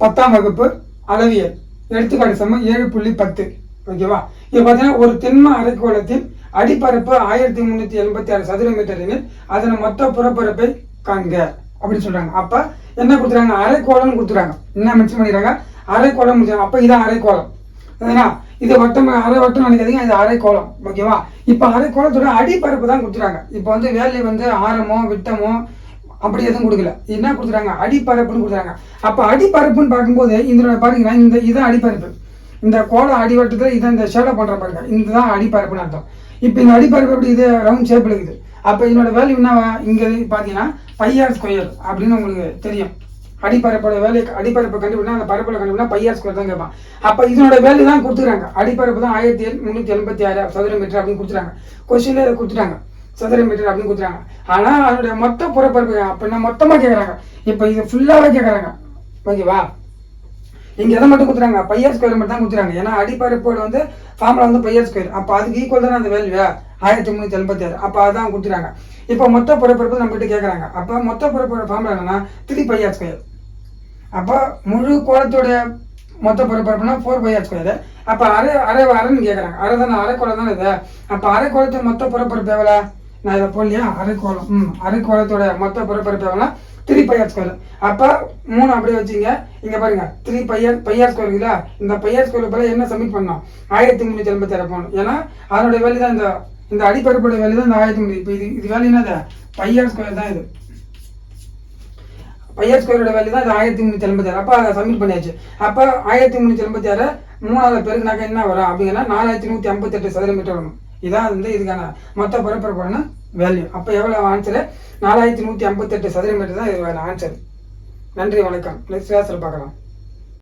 பத்தாம் வகுப்பு அளவியல். எடுத்துக்காட்டு சமம் ஏழு புள்ளி பத்து. ஓகேவா? இப்போ பார்த்தீங்கன்னா ஒரு திண்ம அரைக்கோளத்தின் அடிப்பரப்பு ஆயிரத்தி முந்நூற்றி எண்பத்தி ஆறு சதுர மீட்டர் எனில் அதன் மொத்த புறப்பரப்பை காண்க. அப்படின்னு சொல்றாங்க. அப்போ என்ன கொடுத்துறாங்க? அரைக்கோளம்னு கொடுத்துறாங்க. என்ன மென்ஷன் பண்ணிடுறாங்க அரைக்கோளம் முடிச்சாங்க அப்போ இதான் அரைக்கோளம். சரிங்களா? இது வட்டம் அரை வட்டம் நினைக்காதீங்க. இது அரைக்கோளம். ஓகேவா? இப்போ அரைக்கோளத்தோட அடிப்பரப்பு தான் கொடுத்துறாங்க. இப்போ வந்து வேலை வந்து ஆரமோ விட்டமோ அப்படி எதுவும் கொடுக்கல. என்ன கொடுத்துறாங்க அடிப்பரப்புன்னு கொடுத்துறாங்க அப்போ அடிப்பரப்புன்னு பார்க்கும்போது இதனோட பாருங்க இந்த இதான் அடிப்பரப்பு. இந்த கோலம் அடிவட்டத்தில் இதை இந்த ஷேடோ பண்ணுற பாருங்க இதுதான் அடிப்பரப்புன்னு அர்த்தம். இப்போ இந்த அடிப்பரப்பு எப்படி இது? ரவுண்ட் ஷேப்பில் இருக்குது. அப்போ இதனோட வேல்யூ என்ன இங்கே பார்த்தீங்கன்னா பையார் ஸ்கொயர் அப்படின்னு உங்களுக்கு தெரியும். அடிப்பரப்போட வேலை அடிப்பரப்பு கண்டுபிடினா அந்த பரப்பில் கண்டுபிடினா பையார் ஸ்கொயர் தான் கேட்பான். அப்போ இதனோட வேல்யூ தான் கொடுத்துருக்காங்க. அடிப்பரப்பு தான் ஆயிரத்தி ஏழு முந்நூற்றி எண்பத்தி ஆறு சதுர மீட்டர் அப்படின்னு கொடுத்துருக்காங்க. கொஸ்டினில் இதை கொடுத்துட்டாங்க. சதுர மீட்டர் அப்படின்னு கொடுத்துறாங்க ஆனால் அதனுடைய மொத்த புறப்பரப்பு அப்படின்னா மொத்தமாக கேட்குறாங்க இப்போ இது ஃபுல்லாகவே கேட்குறாங்க ஓகேவா இங்கே எதை மட்டும் கொடுத்துறாங்க பையர் ஸ்கொயர் மட்டும் தான் கொடுத்துறாங்க ஏன்னா அடிப்பரப்போடு வந்து ஃபார்முலா வந்து பையர் ஸ்கொயர் அப்போ அதுக்கு ஈக்குவல் தானே அந்த வேல்யூ ஆயிரத்தி முந்நூற்றி எண்பத்தி ஆறு. அப்போ அதான் கொடுத்துறாங்க இப்போ மொத்த புறப்பரப்பு நம்ம கிட்ட கேட்குறாங்க அப்போ மொத்த புறப்பரப்பு ஃபார்முலா என்னன்னா த்ரீ பையர் ஸ்கொயர் அப்போ முழு கோலத்தோட மொத்த புறப்பரப்புனா ஃபோர் பையர் ஸ்கொயர் அப்போ அரை அரை அரைன்னு கேட்குறாங்க அரை தானே அரை குளம் தானே இது? அப்போ அரை குளத்து மொத்த புறப்பரப்பு எவ்வளோ நான் இதை போடலையா அரைக்கோளம். ம் அரைக்கோளத்தோட கோலத்தோட மொத்த புறப்பரப்பு எவ்வளோ? த்ரீ பையர் ஸ்கொயர் அப்போ மூணு அப்படியே வச்சுங்க. இங்கே பாருங்க த்ரீ பையர் பையர் ஸ்கொயர் இருக்குல்ல? இந்த பையர் ஸ்கொயர் போல என்ன சப்மிட் பண்ணோம்? ஆயிரத்தி முந்நூற்றி எண்பத்தி ஆறு போகணும் ஏன்னா அதனுடைய வேலை தான் இந்த இந்த அடிப்பரப்போட வேலை தான் இந்த ஆயிரத்தி முந்நூறு இப்போ இது இது வேலை என்னது? பையர் ஸ்கொயர் தான் இது. பையர் ஸ்கொயரோட வேல்யூ தான் இது ஆயிரத்தி முந்நூற்றி எண்பத்தி ஆறு. அப்போ அதை சப்மிட் பண்ணியாச்சு. அப்போ ஆயிரத்தி முந்நூற்றி எண்பத்தி ஆறு மூணாவது பெருக்குனாக்க என்ன வரும்? அப்படிங்கன்னா நாலாயிரத்தி நூற்றி ஐம்பத்தெட்டு சதுர மீட்டர் வரும். இதான் வந்து இதுக்கான மொத்த பரப்பரப்பான வேல்யூ அப்போ எவ்வளோ ஆன்சரு நாலாயிரத்தி நூற்றி ஐம்பத்தெட்டு சதுர மீட்டர் தான் இது ஆன்சர் நன்றி வணக்கம். நெக்ஸ்ட் கிளாஸில் பார்க்கலாம்.